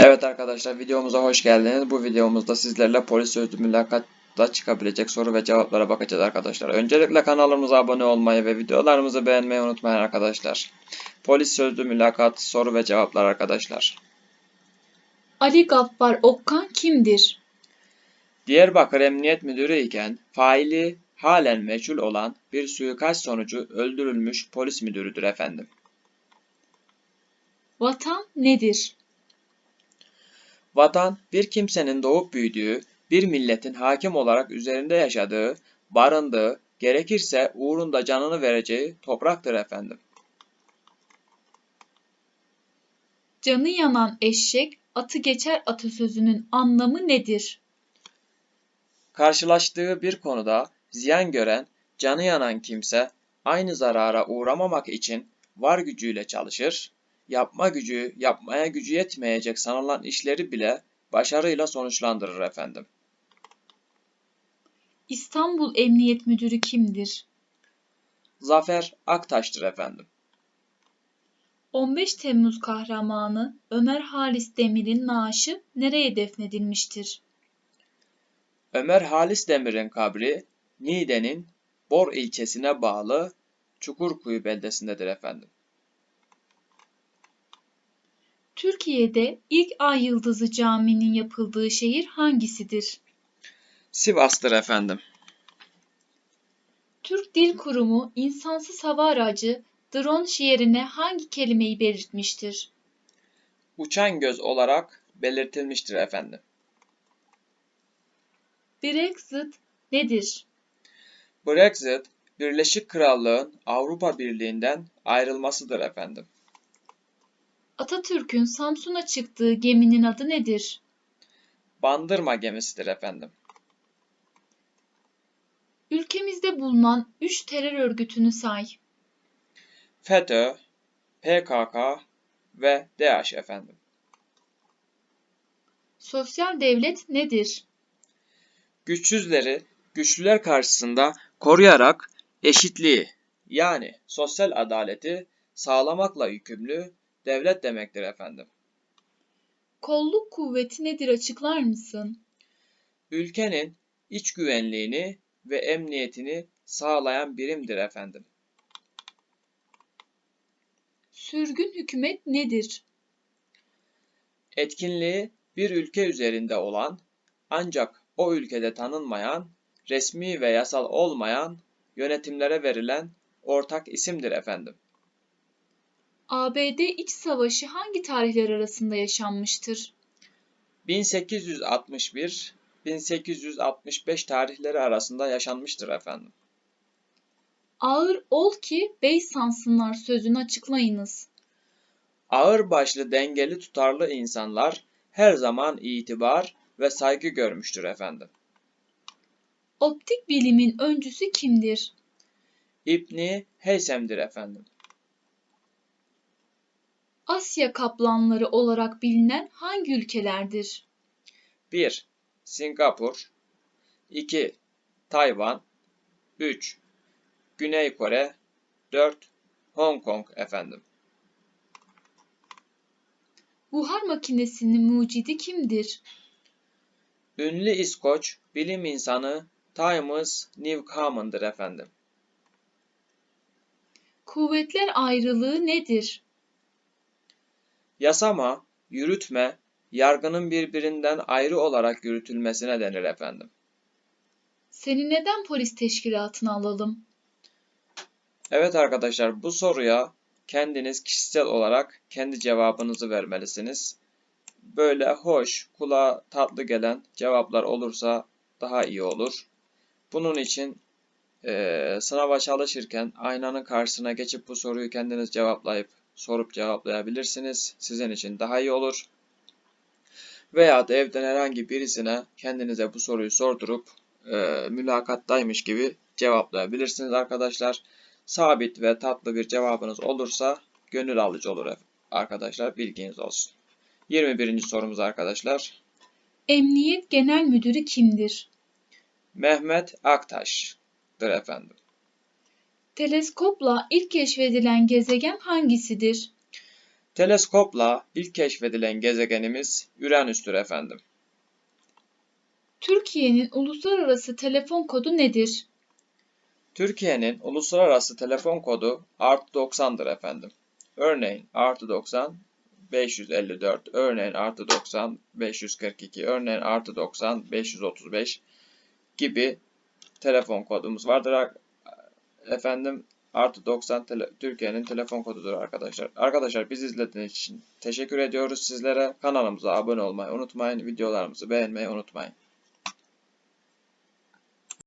Evet arkadaşlar videomuza hoş geldiniz. Bu videomuzda sizlerle polis sözlü mülakatta çıkabilecek soru ve cevaplara bakacağız arkadaşlar. Öncelikle kanalımıza abone olmayı ve videolarımızı beğenmeyi unutmayın arkadaşlar. Polis sözlü mülakat soru ve cevaplar arkadaşlar. Ali Gaffar Okkan kimdir? Diyarbakır Emniyet Müdürü iken faili halen meçhul olan bir suikast sonucu öldürülmüş polis müdürüdür efendim. Vatan nedir? Vatan, bir kimsenin doğup büyüdüğü, bir milletin hakim olarak üzerinde yaşadığı, barındığı, gerekirse uğrunda canını vereceği topraktır efendim. Canı yanan eşek atı geçer atasözünün anlamı nedir? Karşılaştığı bir konuda ziyan gören, canı yanan kimse aynı zarara uğramamak için var gücüyle çalışır, yapma gücü, yapmaya gücü yetmeyecek sanılan işleri bile başarıyla sonuçlandırır efendim. İstanbul Emniyet Müdürü kimdir? Zafer Aktaş'tır efendim. 15 Temmuz kahramanı Ömer Halis Demir'in naaşı nereye defnedilmiştir? Ömer Halis Demir'in kabri Niğde'nin Bor ilçesine bağlı Çukurkuyu beldesindedir efendim. Türkiye'de ilk Ay Yıldızı Camii'nin yapıldığı şehir hangisidir? Sivas'tır efendim. Türk Dil Kurumu insansız hava aracı drone şiirine hangi kelimeyi belirtmiştir? Uçan göz olarak belirtilmiştir efendim. Brexit nedir? Brexit, Birleşik Krallığın Avrupa Birliği'nden ayrılmasıdır efendim. Atatürk'ün Samsun'a çıktığı geminin adı nedir? Bandırma gemisidir efendim. Ülkemizde bulunan 3 terör örgütünü say. FETÖ, PKK ve DAEŞ efendim. Sosyal devlet nedir? Güçsüzleri güçlüler karşısında koruyarak eşitliği yani sosyal adaleti sağlamakla yükümlü devlet demektir efendim. Kolluk kuvveti nedir açıklar mısın? Ülkenin iç güvenliğini ve emniyetini sağlayan birimdir efendim. Sürgün hükümet nedir? Etkinliği bir ülke üzerinde olan ancak o ülkede tanınmayan, resmi ve yasal olmayan yönetimlere verilen ortak isimdir efendim. ABD iç savaşı hangi tarihler arasında yaşanmıştır? 1861-1865 tarihleri arasında yaşanmıştır efendim. Ağır ol ki bey sansınlar sözünü açıklayınız. Ağır başlı dengeli tutarlı insanlar her zaman itibar ve saygı görmüştür efendim. Optik bilimin öncüsü kimdir? İbni Heysem'dir efendim. Asya kaplanları olarak bilinen hangi ülkelerdir? 1. Singapur 2. Tayvan 3. Güney Kore 4. Hong Kong efendim. Buhar makinesinin mucidi kimdir? Ünlü İskoç bilim insanı Thomas Newcomen'dır efendim. Kuvvetler ayrılığı nedir? Yasama, yürütme, yargının birbirinden ayrı olarak yürütülmesine denir efendim. Seni neden polis teşkilatına alalım? Evet arkadaşlar bu soruya kendiniz kişisel olarak kendi cevabınızı vermelisiniz. Böyle hoş, kulağa tatlı gelen cevaplar olursa daha iyi olur. Bunun için eee, sınava çalışırken aynanın karşısına geçip bu soruyu kendiniz cevaplayıp sorup cevaplayabilirsiniz. Sizin için daha iyi olur. Veya da evden herhangi birisine kendinize bu soruyu sordurup eee, mülakattaymış gibi cevaplayabilirsiniz arkadaşlar. Sabit ve tatlı bir cevabınız olursa gönül alıcı olur arkadaşlar. Bilginiz olsun. 21. sorumuz arkadaşlar. Emniyet Genel Müdürü kimdir? Mehmet Aktaş'tır efendim. Teleskopla ilk keşfedilen gezegen hangisidir? Teleskopla ilk keşfedilen gezegenimiz Uranüs'tür efendim. Türkiye'nin uluslararası telefon kodu nedir? Türkiye'nin uluslararası telefon kodu artı 90'dır efendim. Örneğin artı 90 554, örneğin artı 90 542, örneğin artı 90 535 gibi telefon kodumuz vardır. Efendim artı 90 tele- Türkiye'nin telefon kodudur arkadaşlar. Arkadaşlar bizi izlediğiniz için teşekkür ediyoruz sizlere. Kanalımıza abone olmayı unutmayın. Videolarımızı beğenmeyi unutmayın.